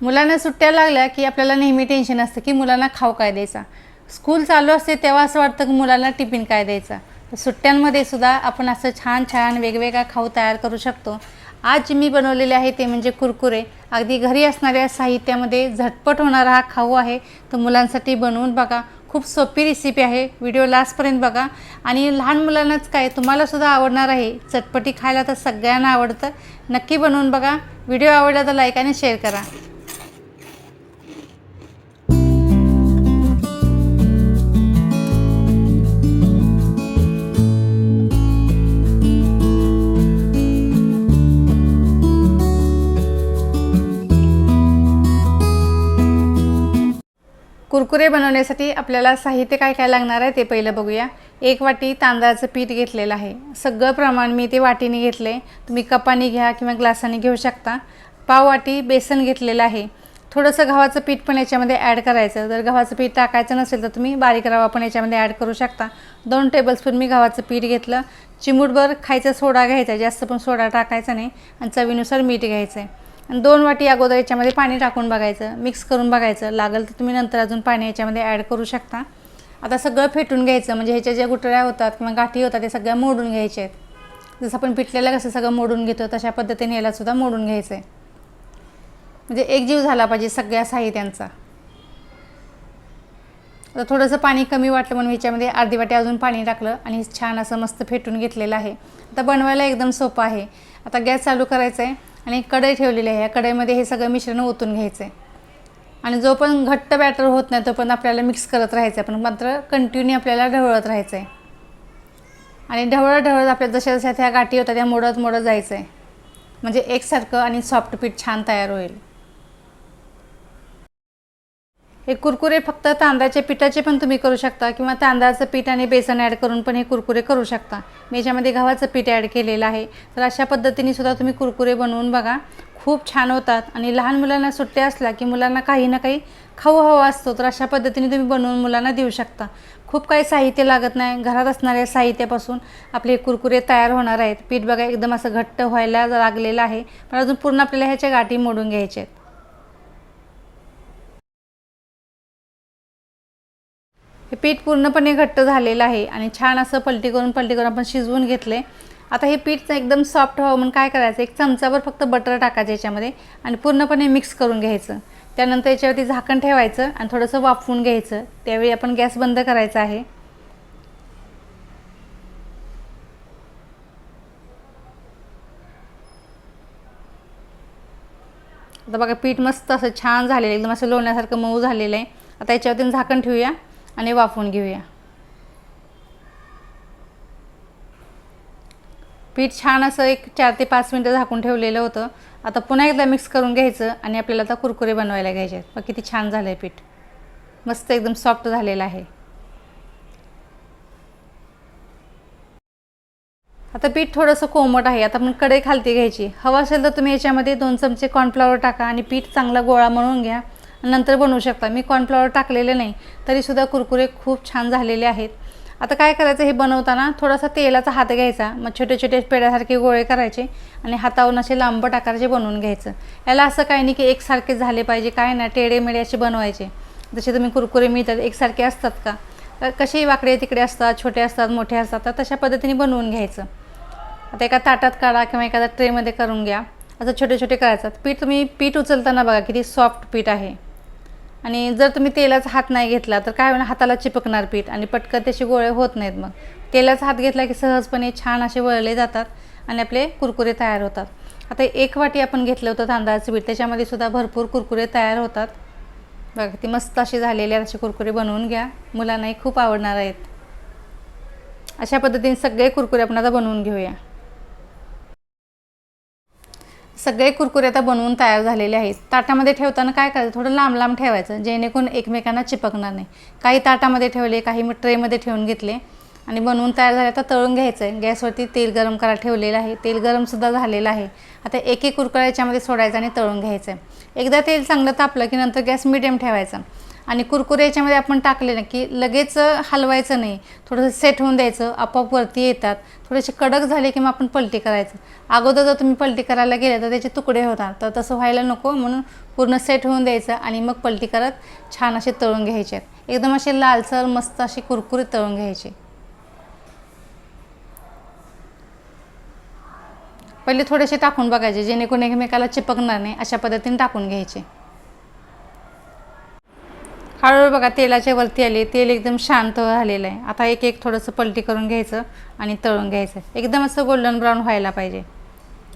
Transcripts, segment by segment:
मुलांना सुट्ट्या लागल्या की आपल्याला नेहमी टेन्शन असतं की मुलांना खाऊ काय द्यायचा? स्कूल चालू असते तेव्हा असं वाटतं की मुलांना टिफिन काय द्यायचा? तर सुट्ट्यांमध्ये सुद्धा आपण असं छान छान वेगवेगळा खाऊ तयार करू शकतो. आज जे मी बनवलेले आहे ते म्हणजे कुरकुरे. अगदी घरी असणाऱ्या साहित्यामध्ये झटपट होणारा हा खाऊ आहे. तर मुलांसाठी बनवून बघा. खूप सोपी रेसिपी आहे. व्हिडिओ लास्टपर्यंत बघा. आणि लहान मुलांनाच काय तुम्हालासुद्धा आवडणार आहे. चटपटी खायला तर सगळ्यांना आवडतं. नक्की बनवून बघा. व्हिडिओ आवडला तर लाईक आणि शेअर करा. कुरकुरे बनवण्यासाठी आपल्याला साहित्य काय काय लागणार आहे ते पहिलं बघूया. एक वाटी तांदळाचं पीठ घेतलेलं आहे. सगळं प्रमाण मी ते वाटीने घेतलं. आहे तुम्ही कपाने घ्या किंवा ग्लासाने घेऊ शकता. पाव वाटी बेसन घेतलेलं आहे. थोडंसं गव्हाचं पीठ पण याच्यामध्ये ॲड करायचं. जर गव्हाचं पीठ टाकायचं नसेल तर तुम्ही बारीक रवा पण याच्यामध्ये ॲड करू शकता. दोन टेबलस्पून मी गव्हाचं पीठ घेतलं. चिमूटभर खायचा सोडा घ्यायचा. जास्त पण सोडा टाकायचा नाही. आणि चवीनुसार मीठ घ्यायचं आहे आणि दोन वाटी अगोदर याच्यामध्ये पाणी टाकून बघायचं मिक्स करून बघायचं. लागेल तर तुम्ही नंतर अजून पाणी याच्यामध्ये ॲड करू शकता. आता सगळं फेटून घ्यायचं म्हणजे ह्याच्या ज्या गुटळ्या होतात किंवा गाठी होतात ते सगळ्या मोडून घ्यायच्या आहेत. जसं आपण पिठलेलं कसं सगळं मोडून घेतो तशा पद्धतीने यालासुद्धा मोडून घ्यायचं आहे म्हणजे एकजीव झाला पाहिजे सगळ्या साहित्यांचा. आता थोडंसं पाणी कमी वाटलं म्हणून ह्याच्यामध्ये अर्धी वाटी अजून पाणी टाकलं आणि छान असं मस्त फेटून घेतलेलं आहे. आता बनवायला एकदम सोपं आहे. आता गॅस चालू करायचा आहे आणि कढई ठेवलेली आहे. या कढईमध्ये हे सगळं मिश्रण ओतून घ्यायचं आहे आणि जो पण घट्ट बॅटर होत नाही तो पण आपल्याला मिक्स करत राहायचं आहे पण मात्र कंटिन्यू आपल्याला ढवळत राहायचं आहे आणि ढवळत ढवळत आपल्या जशा जशा त्या गाठी होतात त्या मोडत मोडत जायचं आहे म्हणजे एकसारखं आणि सॉफ्ट पीठ छान तयार होईल. हे कुरकुरे फक्त तांदळाच्या पिठाचे पण तुम्ही करू शकता किंवा तांदळाचं पीठ आणि बेसन ॲड करून पण हे कुरकुरे करू शकता. मी याच्यामध्ये गव्हाचं पीठ ॲड केलेलं आहे. तर अशा पद्धतीने सुद्धा तुम्ही कुरकुरे बनवून बघा. खूप छान होतात. आणि लहान मुलांना सुट्ट्या असल्या की मुलांना काही ना काही खाऊ हवा असतो. तर अशा पद्धतीने तुम्ही बनवून मुलांना देऊ शकता. खूप काही साहित्य लागत नाही. घरात असणाऱ्या साहित्यापासून आपले कुरकुरे तयार होणार आहेत. पीठ बघा एकदम असं घट्ट व्हायला लागलेलं आहे. पण अजून पूर्ण आपल्याला ह्याच्या गाठी मोडून घ्यायच्या आहेत. हे पीठ पूर्णपणे घट्ट झालेलं आहे आणि छान असं पलटी करून पलटी करून आपण शिजवून घेतले आता हे पीठ एकदम सॉफ्ट व्हावं म्हणून काय करायचं एक चमचाभर फक्त बटर टाकायचं याच्यामध्ये आणि पूर्णपणे मिक्स करून घ्यायचं. त्यानंतर याच्यावरती झाकण ठेवायचं आणि थोडंसं वाफवून घ्यायचं. त्यावेळी आपण गॅस बंद करायचा आहे. आता बघा पीठ मस्त असं छान झालेलं आहे. एकदम असं लोण्यासारखं मऊ झालेलं आहे. आता याच्यावरती झाकण ठेवूया. आणि वाफवून घेऊया. पीठ छान असं एक चार ते पाच मिनटं झाकून ठेवलेलं होतं. आता पुन्हा एकदा मिक्स करून घ्यायचं आणि आपल्याला आता कुरकुरे बनवायला घ्यायचे आहेत. बघ किती छान झालं आहे पीठ. मस्त एकदम सॉफ्ट झालेलं आहे. आता पीठ थोडंसं कोमट आहे. आता आपण कढई खालती घ्यायची. हवा असेल तर तुम्ही याच्यामध्ये दोन चमचे कॉर्नफ्लॉवर टाका आणि पीठ चांगला गोळा म्हणून घ्या. नंतर बनवू शकता. मी कॉर्नफ्लॉवर टाकलेले नाही तरीसुद्धा कुरकुरे खूप छान झालेले आहेत. आता काय करायचं हे बनवताना थोडासा तेलाचा हात घ्यायचा. मग छोटे छोटे पेड्यासारखे गोळे करायचे आणि हातावरून असे लांबट आकाराचे बनवून घ्यायचं. याला असं काही नाही की एकसारखे झाले पाहिजे काय ना टेडे मेढे असे बनवायचे. जसे तुम्ही कुरकुरे मिळतात एकसारखे असतात का? तर कसेही वाकडे तिकडे असतात छोटे असतात मोठे असतात तर तशा पद्धतीने बनवून घ्यायचं. आता एका ताटात काढा किंवा एखाद्या ट्रेमध्ये करून घ्या. असं छोटे छोटे करायचं. पीठ तुम्ही पीठ उचलताना बघा किती सॉफ्ट पीठ आहे. आणि जर तुम्ही तेलाचा हात नाही घेतला तर काय होणार हाताला चिपकणार पीठ आणि पटकन त्याचे गोळे होत नाहीत मग. तेलाचा हात घेतला की सहजपणे छान असे वळले जातात आणि आपले कुरकुरे तयार होतात. आता एक वाटी आपण घेतलं होतं तांदळाचं पीठ त्याच्यामध्ये सुद्धा भरपूर कुरकुरे तयार होतात. बघा ती मस्त अशी झालेली आहेत असे कुरकुरे बनवून घ्या. मुलांनाही खूप आवडणार आहेत. अशा पद्धतीने सगळे कुरकुरे आपण आता बनवून घेऊया. सगळे कुरकुरे आता बनवून तयार झालेले आहेत. ताटामध्ये ठेवताना काय करायचं? थोडं लांब लांब ठेवायचं जेणेकरून एकमेकांना चिपकणार नाही. काही ताटामध्ये ठेवले काही मग ट्रेमध्ये ठेवून घेतले आणि बनवून तयार झाले. आता तळून घ्यायचं आहे गॅसवरती तेल गरम करायला ठेवलेलं आहे. तेल गरमसुद्धा झालेलं आहे. आता एक एक कुरकुरा याच्यामध्ये सोडायचं आणि तळून घ्यायचं आहे एकदा तेल चांगलं तापलं की नंतर गॅस मिडियम ठेवायचा. आणि कुरकुरे याच्यामध्ये आपण टाकले ना की लगेच हलवायचं नाही. थोडंसं सेट होऊन द्यायचं आपोआप वरती येतात. थोडेसे कडक झाले की मग आपण पलटी करायचं. अगोदर जर तुम्ही पलटी करायला गेले तर त्याचे तुकडे होतात. तर तसं व्हायला नको म्हणून पूर्ण सेट होऊन द्यायचं आणि मग पलटी करत छान असे तळून घ्यायचे. आहेत एकदम असे लालसर मस्त असे कुरकुरे तळून घ्यायचे. पहिले थोडेसे टाकून बघायचे जेणेकरून एकमेकाला चिपकणार नाही अशा पद्धतीने टाकून घ्यायचे. हळूहळू बघा तेलाच्या वरती आले. तेल एकदम शांत झालेलं आहे. आता एक एक थोडंसं पलटी करून घ्यायचं आणि तळून घ्यायचं. एकदम असं गोल्डन ब्राऊन व्हायला पाहिजे.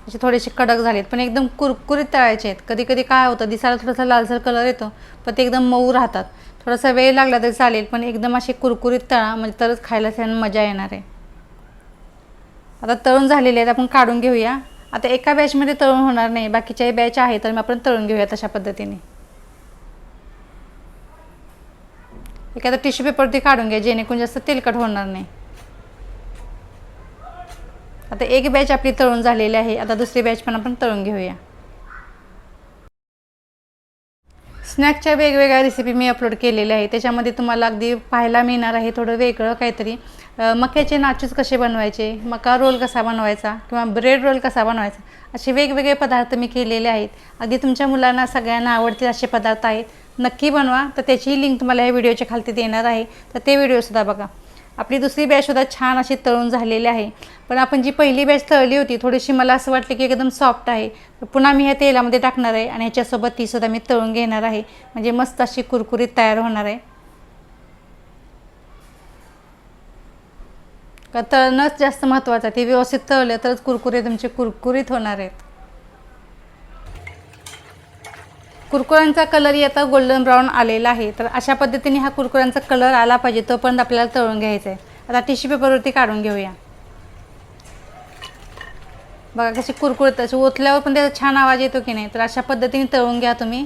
असे थोडेसे कडक झालेत पण एकदम कुरकुरीत तळायचे आहेत. कधी कधी काय होतं दिसायला थोडासा लालसर कलर येतो पण ते एकदम मऊ राहतात. थोडासा वेळ लागला तरी चालेल पण एकदम असे कुरकुरीत तळा म्हणजे तरच खायला छान मजा येणार आहे. आता तळून झालेले आहेत आपण काढून घेऊया. आता एका बॅचमध्ये तळून होणार नाही. बाकीच्याही बॅच आहे तर मग आपण तळून घेऊया तशा पद्धतीने. एखादा टिश्यू ती काढून घ्या जेणेकरून जास्त तेलकट होणार नाही. आता एक बॅच आपली तळून झालेली आहे. आता दुसरी बॅच पण आपण तळून घेऊया. स्नॅकच्या वेगवेगळ्या रेसिपी मी अपलोड केलेल्या आहे त्याच्यामध्ये तुम्हाला अगदी पाहायला मिळणार आहे थोडं वेगळं काहीतरी. मक्याचे नाचूस कसे बनवायचे? मका रोल कसा बनवायचा? किंवा ब्रेड रोल कसा बनवायचा? असे वेगवेगळे पदार्थ मी केलेले आहेत. अगदी तुमच्या मुलांना सगळ्यांना आवडतील असे पदार्थ आहेत. नक्की बनवा. तर त्याचीही लिंक तुम्हाला या व्हिडिओच्या खालती देणार आहे. तर ते व्हिडिओसुद्धा बघा. आपली दुसरी बॅचसुद्धा छान अशी तळून झालेली आहे. पण आपण जी पहिली बॅच तळली होती थोडीशी मला असं वाटलं की एकदम सॉफ्ट आहे. तर पुन्हा मी ह्या तेलामध्ये टाकणार आहे आणि ह्याच्यासोबत तीसुद्धा मी तळून घेणार आहे. म्हणजे मस्त अशी कुरकुरीत तयार होणार आहे. का तळणंच जास्त महत्त्वाचं आहे. ते व्यवस्थित तळलं तरच कुरकुरे तुमचे कुरकुरीत होणार आहेत. कुरकुऱ्यांचा कलर आता गोल्डन ब्राऊन आलेला आहे. तर अशा पद्धतीने हा कुरकुऱ्यांचा कलर आला पाहिजे तोपर्यंत आपल्याला तळून घ्यायचा आहे आता टिश्यू पेपरवरती काढून घेऊया. बघा कशी कुरकुरत असे ओतल्यावर पण त्याचा छान आवाज येतो की नाही. तर अशा पद्धतीने तळून घ्या तुम्ही.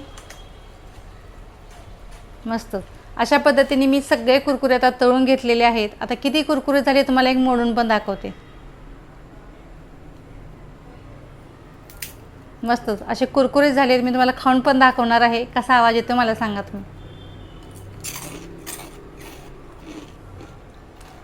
मस्त. अशा पद्धतीने मी सगळे कुरकुरे आता तळून घेतलेले आहेत. आता किती कुरकुरे झाले तुम्हाला एक मोडून पण दाखवते. मस्तच असे कुरकुरे झाले मी तुम्हाला खाऊन पण दाखवणार आहे. कसा आवाज येतो मला सांगा तुम्ही.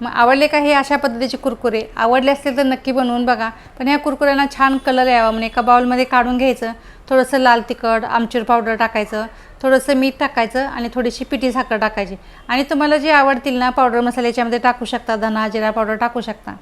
मग आवडले का हे अशा पद्धतीचे कुरकुरे? आवडले असतील तर नक्की बनवून बघा. पण ह्या कुरकुऱ्यांना छान कलर यावा म्हणजे एका बाउलमध्ये काढून घ्यायचं. थोडंसं लाल तिखट आमचूर पावडर टाकायचं थोडंसं मीठ टाकायचं आणि थोडीशी पिठी साखर टाकायची. आणि तुम्हाला जे आवडतील ना पावडर मसाले याच्यामध्ये टाकू शकता धना जिरा पावडर टाकू शकता.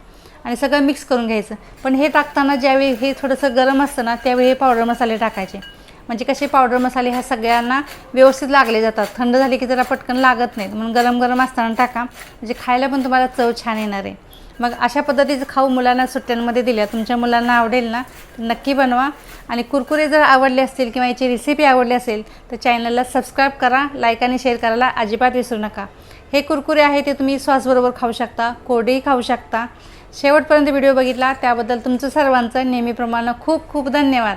आणि सगळं मिक्स करून घ्यायचं. पण हे टाकताना ज्यावेळी हे थोडंसं गरम असतं ना त्यावेळी हे पावडर मसाले टाकायचे. म्हणजे कसे पावडर मसाले ह्या सगळ्यांना व्यवस्थित लागले जातात. थंड झाले की जरा पटकन लागत नाहीत. म्हणून गरम गरम असताना टाका. म्हणजे खायला पण तुम्हाला चव छान येणार आहे. मग अशा पद्धतीचं खाऊ मुलांना सुट्ट्यांमध्ये दिल्या. तुमच्या मुलांना आवडेल ना तर नक्की बनवा. आणि कुरकुरे जर आवडले असतील किंवा याची रेसिपी आवडली असेल तर चॅनलला सबस्क्राईब करा लाईक आणि शेअर करायला अजिबात विसरू नका. हे कुरकुरे आहे ते तुम्ही सॉसबरोबर खाऊ शकता कोरडेही खाऊ शकता. शेवटपर्यंत व्हिडिओ बघितला त्याबद्दल तुमचं सर्वांचं नेहमीप्रमाणे खूप खूप धन्यवाद.